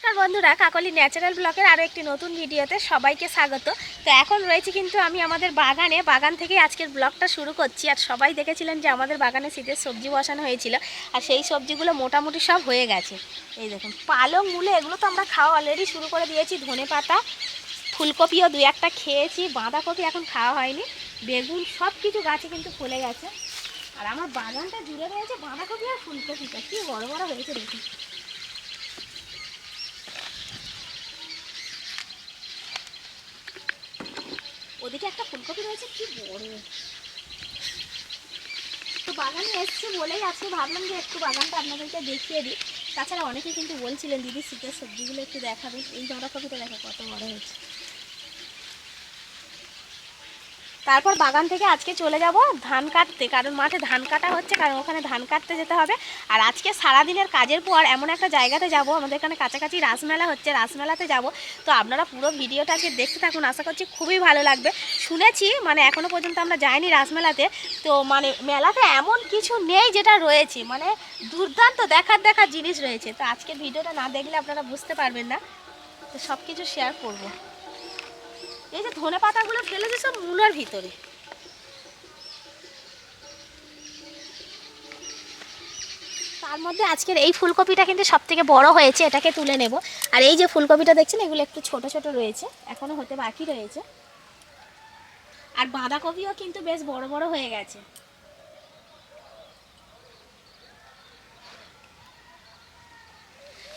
বন্ধুরা, কাকলি ন্যাচারাল ব্লকের আরও একটি নতুন ভিডিওতে সবাইকে স্বাগত। তো এখন রয়েছে কিন্তু আমি আমাদের বাগানে, বাগান থেকে আজকের ব্লগটা শুরু করছি। আর সবাই দেখেছিলেন যে আমাদের বাগানে শীতের সবজি বসানো হয়েছিল, আর সেই সবজিগুলো মোটামুটি সব হয়ে গেছে। এই দেখুন, পালং, মূলে এগুলো তো আমরা খাওয়া অলরেডি শুরু করে দিয়েছি, ধনে পাতা, ফুলকপিও দু একটা খেয়েছি, বাঁধাকপি এখন খাওয়া হয়নি, বেগুন সব কিছু গাছে কিন্তু ফুলে গেছে। আর আমার বাগানটা জুড়ে রয়েছে বাঁধাকপি আর ফুলকপিটা, কী বড় বড় হয়েছে দেখুন। ফুলকপি রয়েছে, কি বড়। তো বাগানে এসছে বলেই আজকে ভাবলাম যে একটু বাগানটা আপনাদেরকে দেখিয়ে দিই। তাছাড়া অনেকে কিন্তু বলছিলেন, দিদি, শীতের সবজিগুলো একটু দেখাবেন। এই বাঁধাকপিটা দেখো কত বড় হয়েছে। তারপর বাগান থেকে আজকে চলে যাব ধান কাটতে, কারণ মাঠে ধান কাটা হচ্ছে, কারণ ওখানে ধান কাটতে যেতে হবে। আর আজকে সারাদিনের কাজের পর এমন একটা জায়গাতে যাব, আমাদের এখানে কাছাকাছি রাসমেলা হচ্ছে, রাসমেলাতে যাব। তো আপনারা পুরো ভিডিওটাকে দেখতে থাকুন, আশা করছি খুবই ভালো লাগবে। শুনেছি মানে এখনও পর্যন্ত আমরা যাইনি রাসমেলাতে, তো মানে মেলাতে এমন কিছু নেই যেটা রয়েছে মানে দুর্দান্ত দেখার দেখার জিনিস রয়েছে। তো আজকের ভিডিওটা না দেখলে আপনারা বুঝতে পারবেন না। তো সব কিছু শেয়ার করব। এই যে ধনে পাতাগুলো ফেলেছে সব মূলার ভিতরে। তার মধ্যে আজকের এই ফুলকপিটা কিন্তু সব থেকে বড় হয়েছে, এটাকে তুলে নেব। আর এই যে ফুলকপিটা দেখছেন, এগুলো একটু ছোট ছোট রয়েছে, এখনও হতে বাকি রয়েছে। আর বাঁধাকপিও কিন্তু বেশ বড় বড় হয়ে গেছে।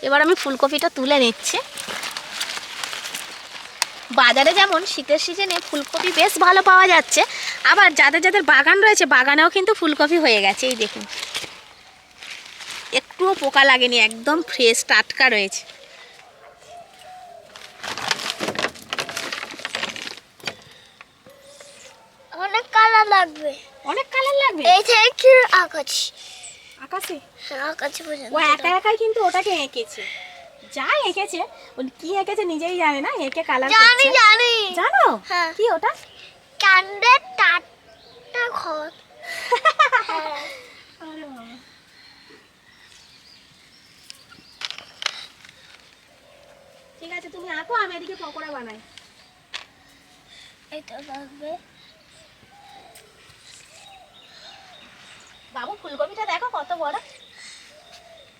এবার আমি ফুলকপিটা তুলে নিচ্ছি। বাজারে যেমন শীতের সিজনে ফুলকপি বেশ ভালো পাওয়া যাচ্ছে আবার যাদের যাদের বাগান রয়েছে বাগানেও কিন্তু ফুলকপি হয়ে গেছে এই দেখুন। একটুও পোকা লাগেনি একদম ফ্রেশ টাটকা রয়েছে। অনেক কালার লাগবে। অনেক কালার লাগবে? এই থেকে আকাশ। আকাশে? আকাশ পর্যন্ত। ও একা একাই কিন্তু ওটাকে এঁকেছে। যা এঁকেছে। ও কি এঁকেছে নিজেই জানে না এঁকে কালার জানি জানি। জানো? হ্যাঁ। কি ওটা? চাঁদের টাটটা ঘর। ঠিক আছে তুমি আঁকো আমি এদিকে পকোড়া বানাই। এটা লাগবে। বাবু ফুলকপিটা দেখো কত বড়।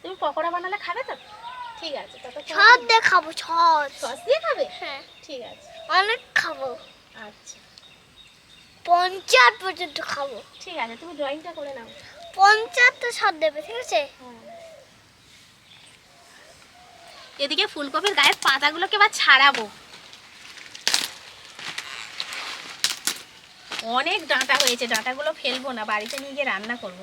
তুমি পকোড়া বানালে খাবে তো? ঠিক আছে সব দেখাবো সব। সস দিয়ে খাবে? হ্যাঁ। ঠিক আছে। অনেক খাব। আচ্ছা। পঞ্চাশ পর্যন্ত খাব। ঠিক আছে তুমি ড্রয়িংটা করে নাও। পঞ্চাশ তো সব দেবে ঠিক আছে? এদিকে ফুলকপির গায়ের পাতাগুলোকে এবার ছাড়াবো। অনেক ডাঁটা হয়েছে ডাঁটাগুলো ফেলব না বাড়িতে নিয়ে গিয়ে রান্না করব।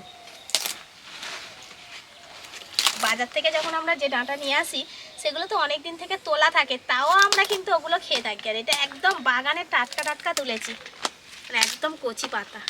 বাজার থেকে যখন আমরা যে ডাঁটা নিয়ে আসি, সেগুলো তো অনেক দিন থেকে তোলা থাকে, তাও আমরা কিন্তু ওগুলো খেয়ে থাকি। আর এটা একদম বাগানে টাটকা টাটকা তুলেছি। মানে একদম কচি পাতা।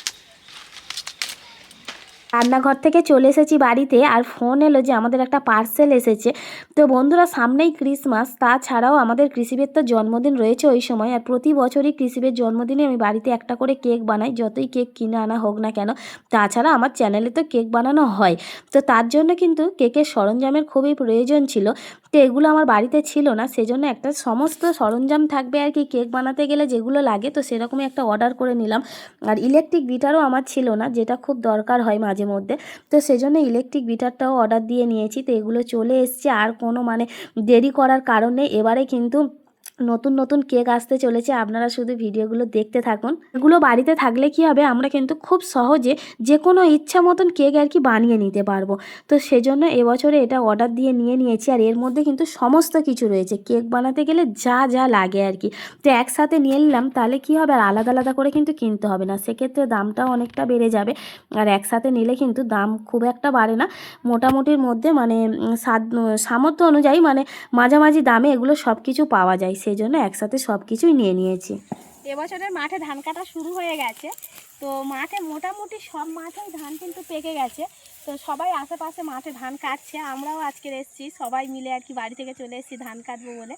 রান্নাঘর থেকে চলে এসেছি বাড়িতে আর ফোন এলো যে আমাদের একটা পার্সেল এসেছে। তো বন্ধুরা সামনেই ক্রিসমাস, তাছাড়াও আমাদের কৃষিবের তো জন্মদিন রয়েছে ওই সময় আর প্রতি বছরই কৃষিবের জন্মদিনে আমি বাড়িতে একটা করে কেক বানাই, যতই কেক কিনে আনা হোক না কেন। তাছাড়া আমার চ্যানেলে তো কেক বানানো হয়। তো তার জন্য কিন্তু কেকের সরঞ্জামের খুবই প্রয়োজন ছিল। তো এগুলো আমার বাড়িতে ছিল না, সেজন্য একটা সমস্ত সরঞ্জাম থাকবে আর কি কেক বানাতে গেলে যেগুলো লাগে, তো সেরকমই একটা অর্ডার করে নিলাম। আর ইলেকট্রিক গিটারও আমার ছিল না, যেটা খুব দরকার হয় মাঝে মধ্যে। তো সেজন্য ইলেকট্রিক গিটারটাও অর্ডার দিয়ে নিয়েছি। তো এগুলো চলে এসছে। আর কোনো মানে দেরি করার কারণে এবারে কিন্তু নতুন নতুন কেক আসতে চলেছে, আপনারা শুধু ভিডিওগুলো দেখতে থাকুন। এগুলো বাড়িতে থাকলে কি হবে, আমরা কিন্তু খুব সহজে যে কোনো ইচ্ছা মতন কেক আর কি বানিয়ে নিতে পারব। তো সেজন্য এবছরে এটা অর্ডার দিয়ে নিয়ে নিয়েছি, আর এর মধ্যে কিন্তু সমস্ত কিছু রয়েছে। কেক বানাতে গেলে যা যা লাগে আর কি। তো একসাথে নিয়ে নিলাম, তাহলে কি হবে, আর আলাদা আলাদা করে কিন্তু কিনতে হবে না। সেক্ষেত্রে দামটাও অনেকটা বেড়ে যাবে, আর একসাথে নিলে কিন্তু দাম খুব একটা বাড়ে না। মোটামুটির মধ্যে মানে সামর্থ্য অনুযায়ী মানে মাঝামাঝি দামে এগুলো সব কিছু পাওয়া যায়। সেই জন্য একসাথে সব কিছুই নিয়ে নিয়েছি। এবছরের মাঠে ধান কাটা শুরু হয়ে গেছে। তো মাঠে মোটামুটি সব মাঠেই ধান কিন্তু পেকে গেছে। তো সবাই আশেপাশে মাঠে ধান কাটছে। আমরাও আজকে এসেছি। সবাই মিলে আর কি বাড়ি থেকে চলে এসেছি ধান কাটবো বলে।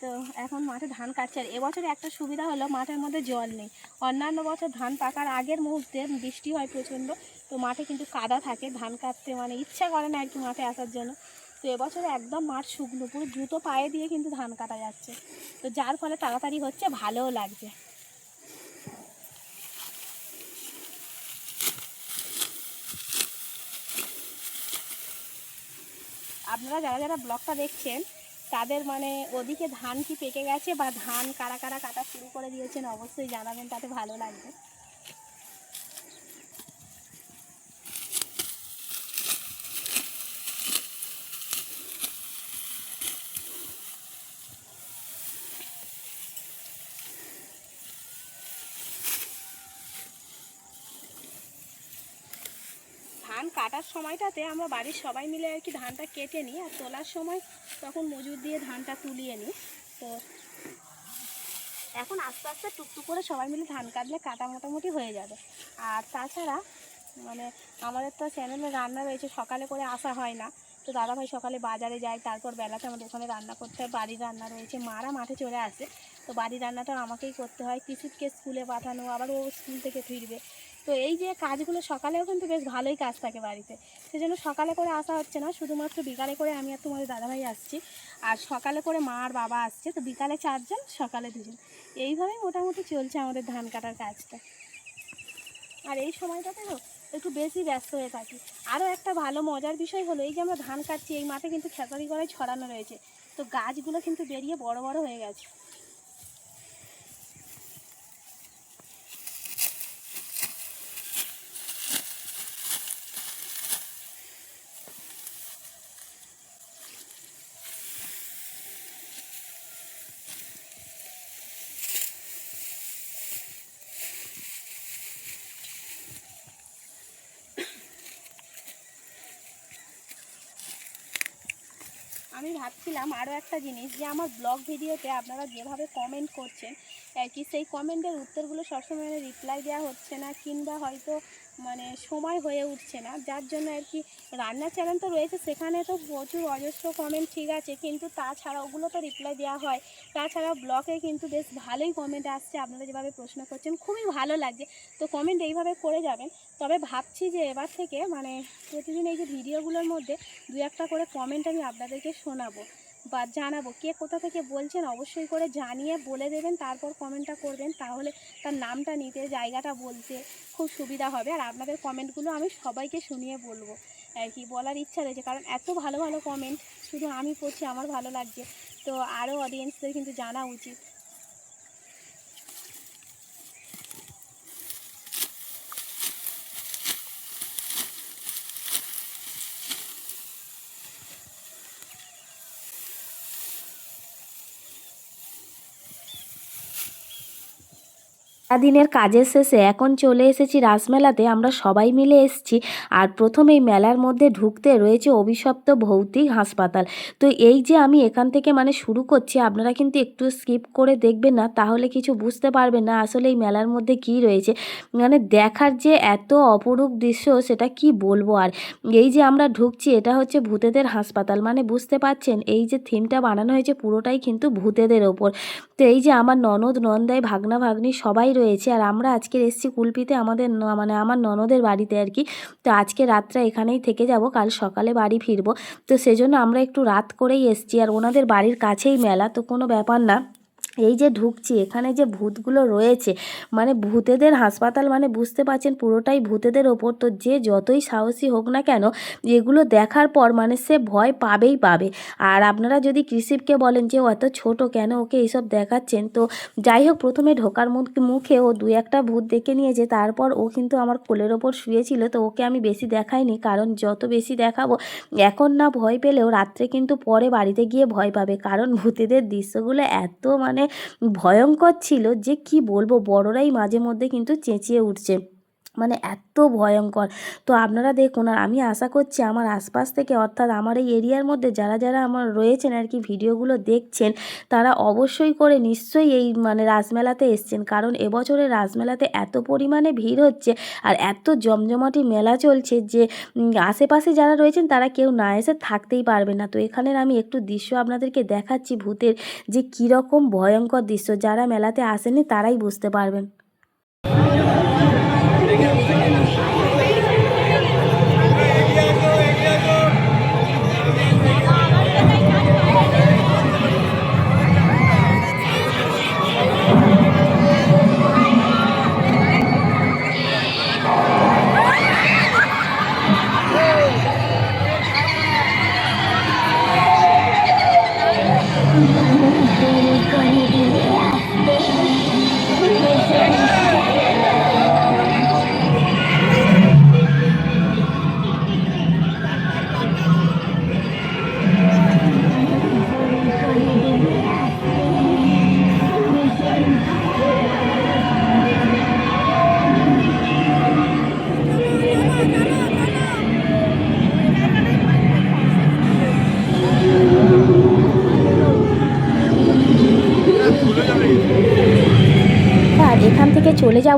তো এখন মাঠে ধান কাটছে। আর এবছর একটা সুবিধা হলো, মাঠের মধ্যে জল নেই। অন্যান্য বছর ধান পাকার আগের মুহূর্তে বৃষ্টি হয় প্রচণ্ড। তো মাঠে কিন্তু কাদা থাকে। ধান কাটতে মানে ইচ্ছা করে না আর কি মাঠে আসার জন্য। তো এবছরে একদম মাঠ শুকনো, পুরো জুতো পায়ে দিয়ে কিন্তু ধান কাটা যাচ্ছে। তো যার ফলে তাড়াতাড়ি হচ্ছে, ভালোও লাগছে। আপনারা যারা যারা ব্লগটা দেখছেন, তাদের মানে ওদিকে ধান কি পেকে গেছে বা ধান কারা কারা কাটা শুরু করে দিয়েছেন, অবশ্যই জানাবেন, তাতে ভালো লাগবে ধান কাটার সময়টাতে আমরা বাড়ির সবাই মিলে আর কি ধানটা কেটে নিই আর তোলার সময় তখন মজুর দিয়ে ধানটা তুলিয়ে নিই। তো এখন আস্তে আস্তে টুকটুক করে সবাই মিলে ধান কাটলে কাটা মোটামুটি হয়ে যাবে। আর তাছাড়া মানে আমাদের তো চ্যানেলে রান্না রয়েছে, সকালে করে আসা হয় না। তো দাদাভাই সকালে বাজারে যায়, তারপর বেলাতে আমাদের ওখানে রান্না করতে হয়। বাড়ির রান্না রয়েছে, মারা মাঠে চলে আসে। তো বাড়ির রান্নাটা আমাকেই করতে হয়। পিসিকে স্কুলে পাঠানো, আবার ও স্কুল থেকে ফিরবে। তো এই যে কাজগুলো সকালেও কিন্তু বেশ ভালোই কাজ থাকে বাড়িতে। সেজন্য সকালে করে আসা হচ্ছে না, শুধুমাত্র বিকালে করে আমি আর তোমাদের দাদাভাই আসছি। আর সকালে করে মা আর বাবা আসছে, তো বিকালে চারজন, সকালে দুজন। এইভাবেই মোটামুটি চলছে আমাদের ধান কাটার কাজটা। আর এই সময়টাতে তো একটু বেশি ব্যস্ত হয়ে থাকি। আরও একটা ভালো মজার বিষয় হলো, এই যে আমরা ধান কাটছি, এই মাঠে কিন্তু খেতারি করাই ছড়ানো রয়েছে। তো গাছগুলো কিন্তু বেরিয়ে বড় বড় হয়ে গেছে। আমি ভাবছিলাম আরও একটা জিনিস যে আমার ব্লগ ভিডিওতে আপনারা যেভাবে কমেন্ট করছেন, আর কি সেই কমেন্টের উত্তরগুলো সবসময় রিপ্লাই দেওয়া হচ্ছে না, কিংবা হয়তো মানে সময় হয়ে উঠছে না। যার জন্য আর কি রান্নার চ্যানেল তো রয়েছে, সেখানে তো প্রচুর অজস্র কমেন্ট ঠিক আছে, কিন্তু তাছাড়া ওগুলো তো রিপ্লাই দেওয়া হয়। তাছাড়া ব্লগে কিন্তু বেশ ভালোই কমেন্ট আসছে, আপনারা যেভাবে প্রশ্ন করছেন খুবই ভালো লাগছে। তো কমেন্ট এইভাবে করে যাবেন। তবে ভাবছি যে এবার থেকে মানে প্রতিদিন এই যে ভিডিওগুলোর মধ্যে দু একটা করে কমেন্ট আমি আপনাদেরকে শোনাবো। বা জানাব। কে কোথা থেকে বলছেন অবশ্যই করে জানিয়ে বলে দেবেন, তারপর কমেন্টটা করবেন। তাহলে তার নামটা নিতে জায়গাটা বলতে খুব সুবিধা হবে। আর আপনাদের কমেন্টগুলো আমি সবাইকে শুনিয়ে বলব। আর কি বলার ইচ্ছা রয়েছে, কারণ এত ভালো ভালো কমেন্ট শুধু আমি পড়ছি আমার ভালো লাগছে। তো আরও অডিয়েন্সদের কিন্তু জানা উচিত। দিনের কাজের শেষে এখন চলে এসেছি রাসমেলাতে, আমরা সবাই মিলে এসেছি আর প্রথম এই মেলার মধ্যে ঢুকতে রয়েছে অভিশপ্ত ভৌতিক হাসপাতাল। তো এই যে আমি এখান থেকে মানে শুরু করছি, আপনারা কিন্তু একটু স্কিপ করে দেখবেন না, তাহলে কিছু বুঝতে পারবেন না আসলে এই মেলার মধ্যে কি রয়েছে। মানে দেখার যে এত অপরূপ দৃশ্য, সেটা কি বলব? আর এই যে আমরা ঢুকছি, এটা হচ্ছে ভূতেদের হাসপাতাল। মানে বুঝতে পারছেন, এই যে থিমটা বানানো হয়েছে, পুরোটাই কিন্তু ভূতেদের ওপর। তো এই যে আমার ননদ, নন্দাই, ভাগনা, ভাগ্নি সবাই রয়েছে। আর আমরা আজকে এসেছি কুলপিতে আমাদের মানে আমার ননদের বাড়িতে আর কি। তো আজকে রাতটা এখানেই থেকে যাব, কাল সকালে বাড়ি ফিরবো। তো সেজন্য আমরা একটু রাত করেই এসেছি। আর ওনাদের বাড়ির কাছেই মেলা, তো কোনো ব্যাপার না। এই যে ঢুকছি, এখানে যে ভূতগুলো রয়েছে মানে ভূতেদের হাসপাতাল মানে বুঝতে পারছেন পুরোটাই ভূতেদের ওপর। তো যে যতই সাহসী হোক না কেন, এগুলো দেখার পর মানে সে ভয় পাবেই পাবে। আর আপনারা যদি কৃষিপকে বলেন যে এত ছোট কেন ওকে এইসব দেখাচ্ছেন? তো যাই হোক, প্রথমে ঢোকার মুখ- মুখে ও দু একটা ভূত দেখে নিয়েছে, তারপর ও কিন্তু আমার কোলের ওপর শুয়েছিল, তো ওকে আমি বেশি দেখাইনি, কারণ যত বেশি দেখাবো, এখন না ভয় পেলেও রাত্রে কিন্তু পরে বাড়িতে গিয়ে ভয় পাবে, কারণ ভূতেদের দৃশ্যগুলো এত মানে ভয়ঙ্কর ছিল যে কি বলব? বড়রাই মাঝে মধ্যে কিন্তু চেঁচিয়ে উঠছে। মানে এত ভয়ঙ্কর। তো আপনারা দেখুন, আর আমি আশা করছি আমার আশপাশ থেকে, অর্থাৎ আমার এই এরিয়ার মধ্যে যারা যারা আমার রয়েছেন আর কি, ভিডিওগুলো দেখছেন, তারা অবশ্যই করে নিশ্চয়ই এই মানে রাসমেলাতে এসছেন। কারণ এবছরের রাসমেলাতে এত পরিমাণে ভিড় হচ্ছে আর এত জমজমাটি মেলা চলছে যে আশেপাশে যারা রয়েছেন, তারা কেউ না এসে থাকতেই পারবে না। তো এখানের আমি একটু দৃশ্য আপনাদেরকে দেখাচ্ছি ভূতের যে কীরকম ভয়ঙ্কর দৃশ্য। যারা মেলাতে আসেনি তারাই বুঝতে পারবেন। Thank you.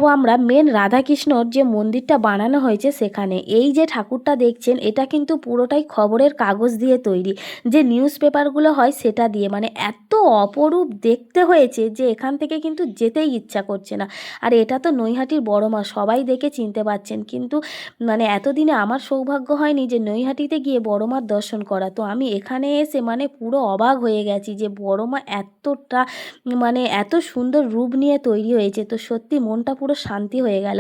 আমরা মেন রাধাকৃষ্ণর যে মন্দিরটা বানানো হয়েছে সেখানে, এই যে ঠাকুরটা দেখছেন, এটা কিন্তু পুরোটাই খবরের কাগজ দিয়ে তৈরি। যে নিউজ পেপারগুলো হয় সেটা দিয়ে মানে এত অপরূপ দেখতে হয়েছে যে এখান থেকে কিন্তু যেতেই ইচ্ছা করছে না। আর এটা তো নৈহাটির বড় মা, সবাই দেখে চিনতে পারছেন। কিন্তু মানে এতদিনে আমার সৌভাগ্য হয়নি যে নৈহাটিতে গিয়ে বড় মার দর্শন করা। তো আমি এখানে এসে মানে পুরো অবাক হয়ে গেছি যে বড় মা এতটা মানে এত সুন্দর রূপ নিয়ে তৈরি হয়েছে। তো সত্যি মনটা পুরো শান্তি হয়ে গেল।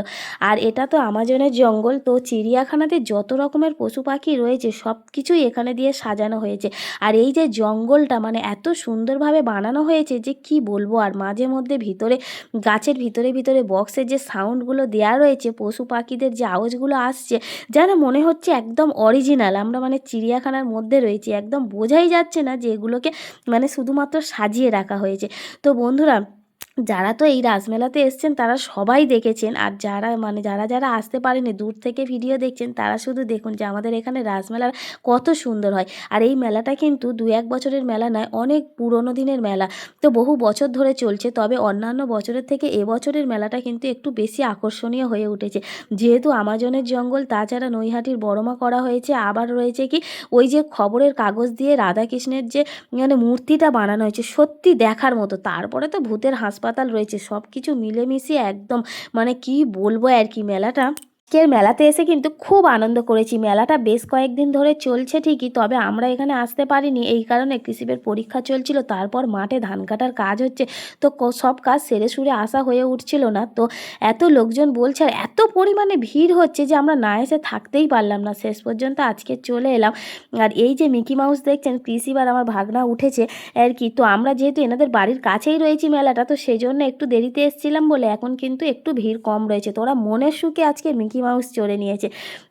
আর এটা তো আমাজনের জঙ্গল, তো চিড়িয়াখানাতে যত রকমের পশু পাখি রয়েছে, সব কিছুই এখানে দিয়ে সাজানো হয়েছে। আর এই যে জঙ্গলটা মানে এত সুন্দরভাবে বানানো হয়েছে যে কি বলব? আর মাঝে মধ্যে ভিতরে, গাছের ভিতরে ভিতরে বক্সের যে সাউন্ডগুলো দেওয়া রয়েছে, পশু পাখিদের যে আওয়াজগুলো আসছে, যেন মনে হচ্ছে একদম অরিজিনাল আমরা মানে চিড়িয়াখানার মধ্যে রয়েছি, একদম বোঝাই যাচ্ছে না যে এগুলোকে মানে শুধুমাত্র সাজিয়ে রাখা হয়েছে। তো বন্ধুরা যারা তো এই রাসমেলাতে এসছেন, তারা সবাই দেখেছেন। আর যারা মানে যারা যারা আসতে পারেনি, দূর থেকে ভিডিও দেখছেন, তারা শুধু দেখুন যে আমাদের এখানে রাসমেলার কত সুন্দর হয়। আর এই মেলাটা কিন্তু দু এক বছরের মেলা নয়, অনেক পুরনো দিনের মেলা। তো বহু বছর ধরে চলছে, তবে অন্যান্য বছরের থেকে এবছরের মেলাটা কিন্তু একটু বেশি আকর্ষণীয় হয়ে উঠেছে। যেহেতু আমাজনের জঙ্গল, তাছাড়া নৈহাটির বড়মা করা হয়েছে, আবার রয়েছে কি, ওই যে খবরের কাগজ দিয়ে রাধাকৃষ্ণের যে মানে মূর্তিটা বানানো হয়েছে, সত্যি দেখার মতো। তারপরে তো ভূতের হাসপাতাল রয়েছে সব কিছু মিলেমিশে একদম মানে কি বলব আর কি মেলাটা? আজকের মেলাতে এসে কিন্তু খুব আনন্দ করেছি। মেলাটা বেশ কয়েকদিন ধরে চলছে ঠিকই, তবে আমরা এখানে আসতে পারিনি। এই কারণে কৃষিবের পরীক্ষা চলছিল, তারপর মাঠে ধান কাটার কাজ হচ্ছে। তো সব কাজ সেরে সুরে আসা হয়ে উঠছিল না। তো এত লোকজন বলছে, আর এত পরিমাণে ভিড় হচ্ছে যে আমরা না এসে থাকতেই পারলাম না। শেষ পর্যন্ত আজকে চলে এলাম। আর এই যে মিকি মাউস দেখছেন, কৃষিবার আমার ভাগনা উঠেছে আর কি। তো আমরা যেহেতু এনাদের বাড়ির কাছেই রয়েছি মেলাটা, তো সেই জন্য একটু দেরিতে এসেছিলাম বলে এখন কিন্তু একটু ভিড় কম রয়েছে। তো ওরা মনের সুখে আজকে মিকি মাউস চড়ে নিয়েছে।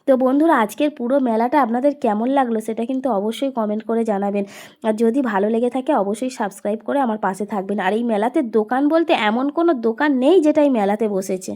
তো বন্ধুরা, আজকের পুরো মেলাটা আপনাদের কেমন লাগল সেটা কিন্তু অবশ্যই কমেন্ট করে জানাবেন। আর যদি ভালো লেগে থাকে, অবশ্যই সাবস্ক্রাইব করে আমার পাশে থাকবেন। আর এই মেলাতে দোকান বলতে এমন কোনো দোকান নেই যেটা এই মেলাতে বসেছে।